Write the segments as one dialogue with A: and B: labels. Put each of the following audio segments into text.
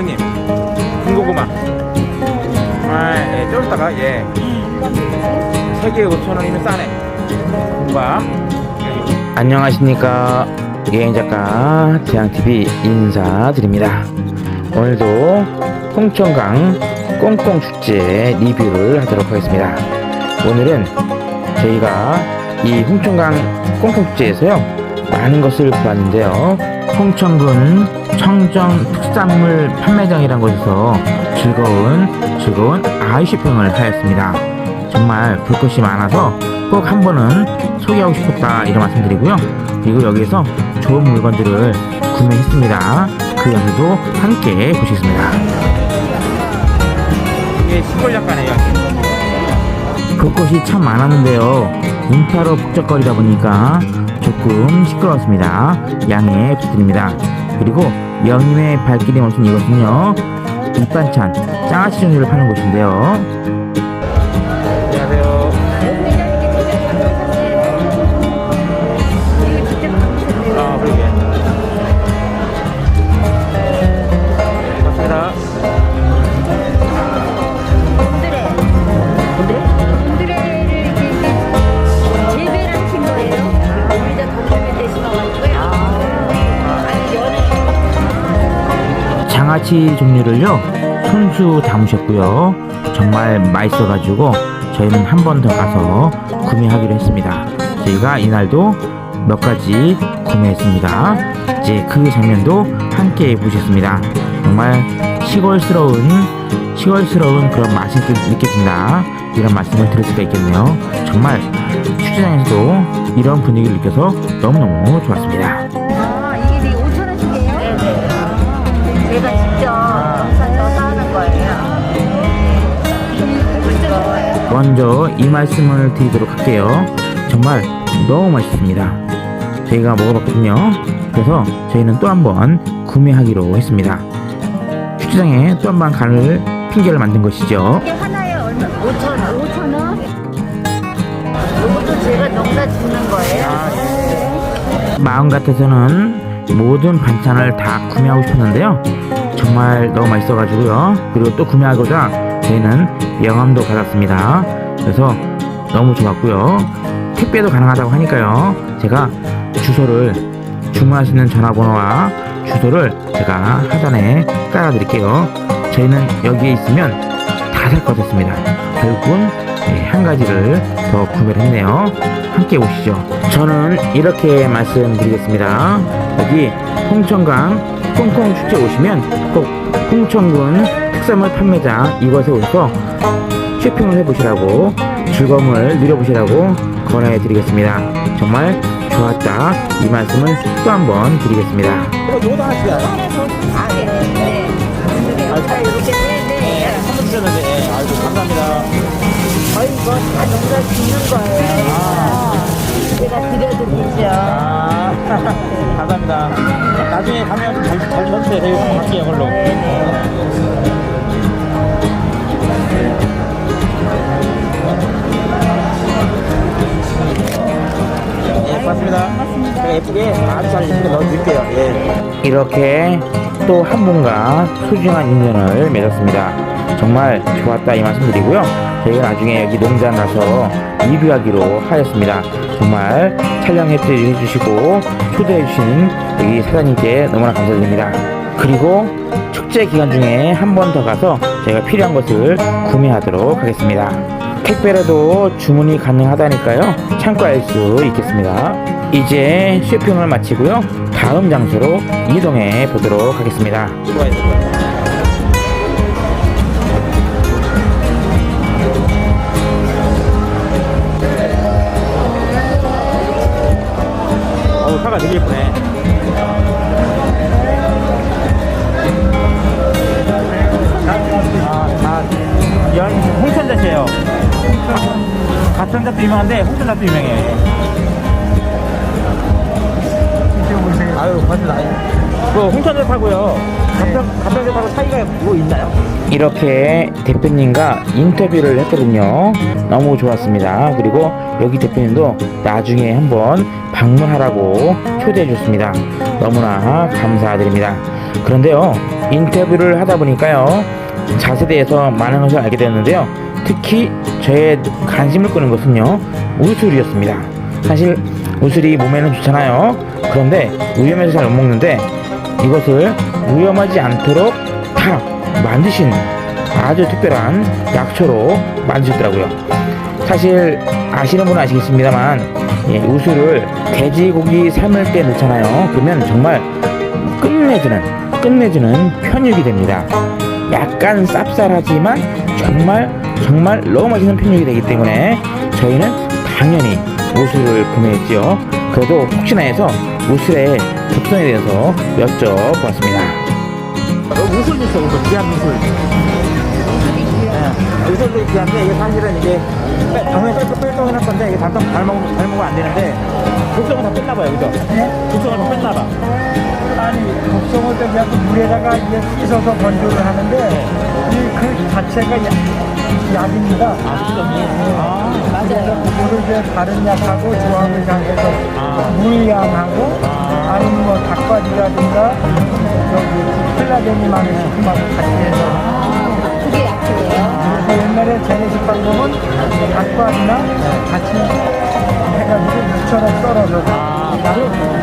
A: 형님 군고구마. 아, 예, 좀 있다가 예. 3개에 5천원이면 싸네. 군밥 안녕하십니까. 여행작가 재앙TV 인사드립니다. 오늘도 홍천강 꽁꽁축제 리뷰를 하도록 하겠습니다. 오늘은 저희가 이 홍천강 꽁꽁축제에서요 많은 것을 보았는데요 홍천군 청정 특산물 판매장이란 곳에서 즐거운 즐거운 아이 쇼핑을 하였습니다. 정말 볼 것이 많아서 꼭 한 번은 소개하고 싶었다 이런 말씀드리고요. 그리고 여기에서 좋은 물건들을 구매했습니다. 그 영상도 함께 보시겠습니다. 이게 시골 볼 것이 참 많았는데요. 인파로 북적거리다 보니까 조금 시끄러웠습니다. 양해 부탁드립니다. 그리고 영임의 발길이 멈춘 이것은요 밑반찬 장아찌 종류를 파는 곳인데요 장아찌 종류를요, 손수 담으셨고요. 정말 맛있어가지고 저희는 한 번 더 가서 구매하기로 했습니다. 저희가 이날도 몇 가지 구매했습니다. 이제 그 장면도 함께 보셨습니다. 정말 시골스러운 시골스러운 그런 맛이 느- 느껴진다 이런 말씀을 드릴 수가 있겠네요. 정말 축제장에서도 이런 분위기를 느껴서 너무너무 좋았습니다. 먼저 이 말씀을 드리도록 할게요. 정말 너무 맛있습니다. 저희가 먹어봤거든요. 그래서 저희는 또 한 번 구매하기로 했습니다. 축제장에 또 한 번 간을 핑계를 만든 것이죠.
B: 하나에 얼마? 5천 원. 5천 원? 이것도 제가 농사 짓는 거예요?
A: 마음 같아서는 모든 반찬을 다 구매하고 싶었는데요. 정말 너무 맛있어가지고요. 그리고 또 구매하고자 저희는 영암도 받았습니다. 그래서 너무 좋았고요. 택배도 가능하다고 하니까요. 제가 주소를 주문하시는 전화번호와 주소를 제가 하단에 깔아드릴게요. 저희는 여기에 있으면 다 살 것 같았습니다. 결국은 네, 한 가지를 더 구매를 했네요. 함께 오시죠. 저는 이렇게 말씀드리겠습니다. 여기 홍천강 꽁꽁 축제 오시면 꼭 홍천군 특산물 판매장 이곳에 오셔서 쇼핑을 해보시라고 즐거움을 누려보시라고 권해드리겠습니다. 정말 좋았다 이 말씀을 또 한 번 드리겠습니다.
C: 이거 하나씩이야.
B: 아, 네. 네. 아, 이렇게 네, 네.
C: 선물 주셨는데, 예. 아이고, 감사합니다.
B: 저희 이거 다 농사 짓는 거예요. 제가 드려드리죠.
C: 아, 감사합니다. 나중에 가면 좀 잘, 잘좀 갈게요, 걸로. 예, 고맙습니다. 제가 예쁘게 아주 잘 예쁘게 넣어드릴게요. 예.
A: 이렇게 또 한 분과 소중한 인연을 맺었습니다. 정말 좋았다 이 말씀드리고요. 저희가 나중에 여기 농장 가서 리뷰하기로 하였습니다. 정말 촬영 해 주시고 초대해 주신 여기 사장님께 너무나 감사드립니다. 그리고 축제 기간 중에 한 번 더 가서 저희가 필요한 것을 구매하도록 하겠습니다. 택배라도 주문이 가능하다니까요. 참고할 수 있겠습니다. 이제 쇼핑을 마치고요. 다음 장소로 이동해 보도록 하겠습니다.
C: 차가 되게 예쁘네. 아, 다, 연, 홍천자씨예요 가천자도 유명한데, 홍천자도 유명해요. 아유. 그 홍천자 타고요. 가천, 가천자 타고 차이가 뭐 있나요?
A: 이렇게 대표님과 인터뷰를 했거든요. 너무 좋았습니다. 그리고 여기 대표님도 나중에 한번 방문하라고 초대해 줬습니다. 너무나 감사드립니다. 그런데요, 인터뷰를 하다 보니까요, 잣에 대해서 많은 것을 알게 되었는데요. 특히 저의 관심을 끄는 것은요, 우술이었습니다. 사실 우술이 몸에는 좋잖아요. 그런데 위험해서 잘 못 먹는데 이것을 위험하지 않도록 다 만드신 아주 특별한 약초로 만드셨더라고요. 사실 아시는 분은 아시겠습니다만 예, 우수를 돼지고기 삶을 때 넣잖아요. 그러면 정말 끝내주는 끝내주는 편육이 됩니다. 약간 쌉쌀하지만 정말 정말 너무 맛있는 편육이 되기 때문에 저희는 당연히 우수를 구매했지요. 그래도 혹시나 해서 우수의 특성에 대해서.
C: 어, 무술 있어, 무술. 귀한 무술. 네. 무술도 귀한데, 이게 사실은 이게, 빼- 당연히 뺄, 뺄 해놨 건데, 이게 잘, 잘 먹으면, 잘 먹으면 안 되는데, 독성은 다 뺐나 봐요, 그죠? 독성을 다 뺐나 봐.
D: 아니 독성을 그냥 물에다가 이게 씻어서 건조를 하는데 이그 자체가 약, 약입니다.
C: 아, 독성이. 아,
D: 그래서 그거를 이제 다른 약하고 조합을 잘 해서
C: 아.
D: 물양하고
C: 아.
D: 아니면 뭐 닭바지라든가 여기 플라데니마늘 식품하고 같이 해서 옛날에 제네식 방법은 닭바지나 같이 해가지고 무처럼 썰어서
C: 아,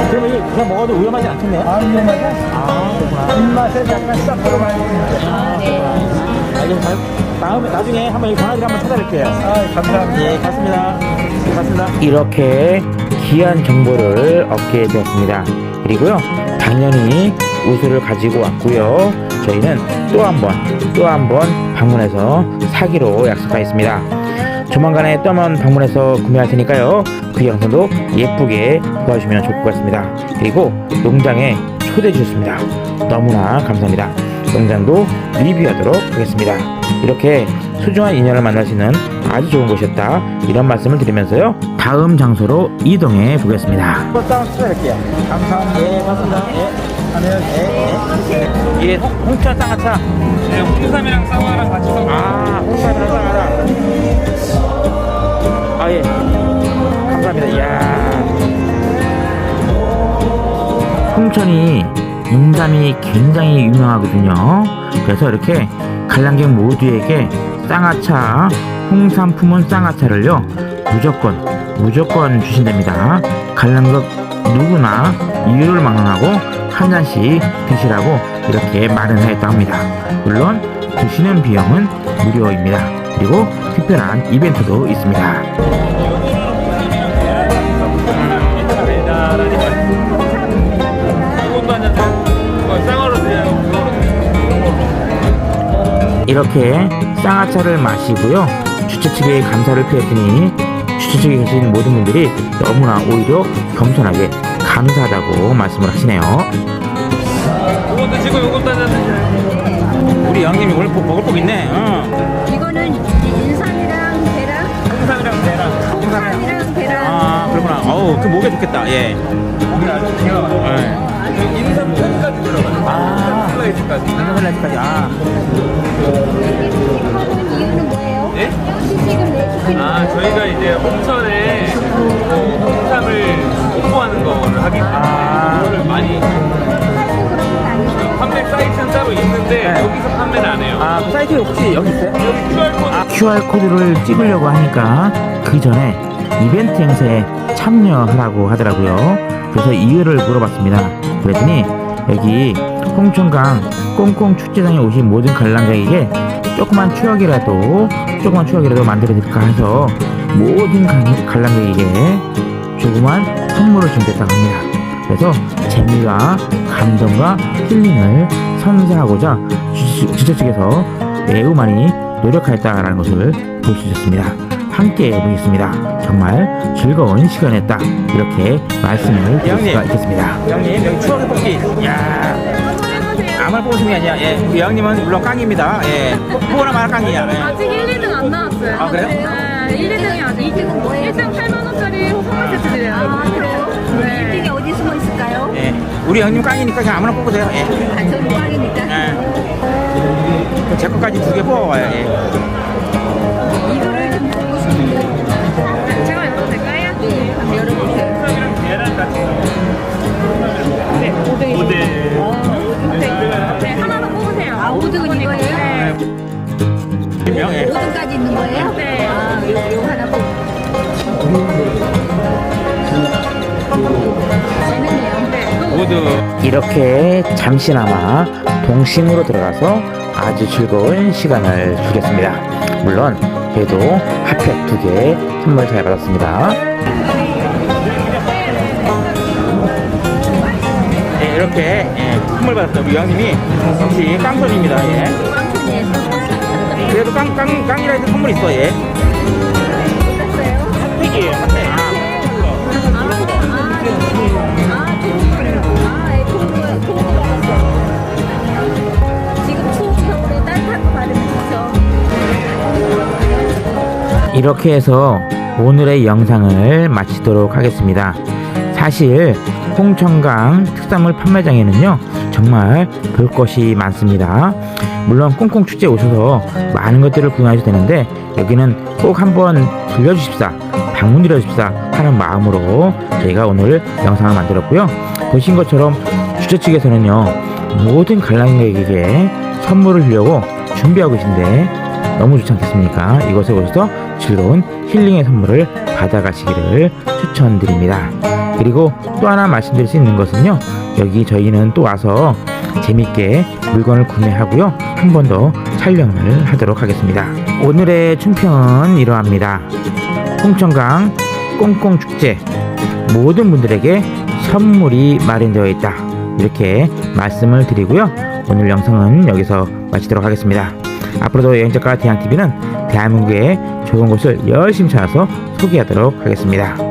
C: 그러면 이게 그냥 먹어도 위험하지 않겠네요?
D: 아 위험하죠?
C: 아, 그렇구나.
D: 입맛에 약간 싹 들어가는 거
C: 아, 아, 이제 잘, 다음에, 나중에 한번 이 전화기를 한번 찾아뵐게요.
D: 아 감사합니다.
C: 예, 갔습니다. 예, 갔습니다.
A: 이렇게 귀한 정보를 얻게 되었습니다. 그리고요, 당연히 우수를 가지고 왔고요. 저희는 또 한 번, 또 한 번 방문해서 사기로 약속하였습니다. 조만간에 또한번 방문해서 구매할 테니까요. 그 영상도 예쁘게 보아주시면 좋을 것 같습니다. 그리고 농장에 초대해 주셨습니다. 너무나 감사합니다. 농장도 리뷰하도록 하겠습니다. 이렇게 소중한 인연을 만날 수 있는 아주 좋은 곳이었다. 이런 말씀을 드리면서요. 다음 장소로 이동해 보겠습니다.
D: 감사합니다.
C: 예, 맞습니다. 예. 예, 예. 예, 홍- 홍차 쌍화차.
E: 네, 홍삼이랑 쌍화랑 같이 섞어.
C: 아,
A: 홍천이 인삼이 굉장히 유명하거든요. 그래서 이렇게 관람객 모두에게 쌍화차, 홍삼 품은 쌍화차를요, 무조건, 무조건 주신답니다. 관람객 누구나 이유를 막론하고 한 잔씩 드시라고 이렇게 마련하였다고 합니다. 물론 드시는 비용은 무료입니다. 그리고 특별한 이벤트도 있습니다. 이렇게 쌍화차를 마시고요. 주최 측에 감사를 표했더니 주최 측에 계신 모든 분들이 너무나 오히려 겸손하게 감사하다고 말씀을 하시네요.
E: 이거 드시고 이것도 한잔 드셔요.
C: 우리 양님이 오늘 복- 먹을 복 있네. 어.
B: 이거는 인삼이랑 계란,
C: 홍삼이랑 배랑.
B: 홍삼이랑 계란.
C: 아, 그렇구나. 어우, 그 목에 좋겠다. 예.
E: 이게 아주 막혀요.
C: 예. 아.
E: 슬라이스까지.
C: 인삼슬라이스까지. 아.
B: 시식하는 이유는 뭐예요? 왜 시키는
E: 아? 저희가 이제 홍천에 그 홍삼을 홍보하는 거를 하기 때문에
C: 아.
E: 많이. 판매 사이트는 따로 있는데
C: 네.
E: 여기서 판매는 안 해요.
C: 아, 그 사이트 혹시 여기 있어요?
E: 여기 QR코드
A: QR코드를 찍으려고 하니까 그 전에 이벤트 행사에 참여하라고 하더라고요. 그래서 이유를 물어봤습니다. 그랬더니 여기 홍천강 꽁꽁 축제장에 오신 모든 관람객에게 조그만 추억이라도 조그만 추억이라도 만들어 드릴까 해서 모든 관- 관람객에게 조그만 선물을 준비했다고 합니다. 그래서 재미와 감동과 힐링을 선사하고자 주- 주최 측에서 매우 많이 노력하였다라는 것을 볼 수 있었습니다. 함께 보겠습니다. 정말 즐거운 시간이었다. 이렇게 말씀을 드릴 수가 있겠습니다.
C: 여기 추억의 뽑기. 야 아무나 뽑으신 게 아니야. 예. 우리 양님은 물론 깡입니다. 예. 후보나 말할 깡이야. 예.
F: 아직 1, 2등 안 나왔어요.
C: 아, 그래요?
F: 네, 1, 2등이 아직.
B: 1등은 뭐예요?
F: 1등 8만 원짜리 선물 세트 드려요.
B: 아, 그래요?
F: 네.
B: 1등이 어디 숨어 있을까요?
C: 예. 우리 양님 깡이니까 그냥 아무나 뽑으세요. 예.
B: 아, 저는 꽝이니까.
C: 예. 그럼 제 것까지 두 개 뽑아와요. 예.
B: 이거를 좀 보고 싶은데.
F: 제가 열어도 될까요?
B: 네, 한번 열어보세요.
E: 홍삼이랑 모델.
B: 어, 600원. 5등은 이거예요?
C: 명, 예.
B: 5등까지 있는 거예요?
F: 네.
B: 아, 요, 요 하나 보고. 재밌네요.
F: 네.
C: 모두
A: 이렇게 잠시나마 동심으로 들어가서 아주 즐거운 시간을 주겠습니다. 물론 저희도 핫팩 두 개 선물 잘 받았습니다.
C: 이렇게 예, 선물 받았어요. 여왕님이 역시 깡손입니다. 예. 그래도 깡, 깡, 깡이라 해서 선물 있어, 예. 핫팩이에요, 핫팩.
B: 좋죠.
A: 이렇게 해서 오늘의 영상을 마치도록 하겠습니다. 사실 홍천강 특산물 판매장에는요 정말 볼 것이 많습니다. 물론 꽁꽁 축제 오셔서 많은 것들을 구경하셔도 되는데 여기는 꼭 한번 들려주십사 방문 드려주십사 하는 마음으로 저희가 오늘 영상을 만들었고요. 보신 것처럼 주최 측에서는요 모든 관람객에게 선물을 주려고 준비하고 계신데 너무 좋지 않겠습니까? 이곳에 오셔서 즐거운 힐링의 선물을 받아가시기를 추천드립니다. 그리고 또 하나 말씀드릴 수 있는 것은요. 여기 저희는 또 와서 재밌게 물건을 구매하고요. 한 번 더 촬영을 하도록 하겠습니다. 오늘의 춘평은 이러합니다. 홍천강 꽁꽁 축제 모든 분들에게 선물이 마련되어 있다. 이렇게 말씀을 드리고요. 오늘 영상은 여기서 마치도록 하겠습니다. 앞으로도 여행작가 대항TV는 대한민국의 좋은 곳을 열심히 찾아서 소개하도록 하겠습니다.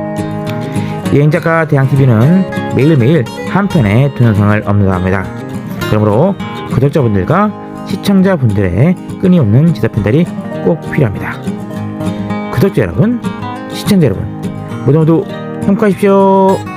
A: 여행작가 대항TV는 매일매일 한 편의 동영상을 업로드합니다. 그러므로 구독자분들과 시청자분들의 끊임없는 지도 편달이 꼭 필요합니다. 구독자 여러분, 시청자 여러분, 모두 모두 행복하십시오.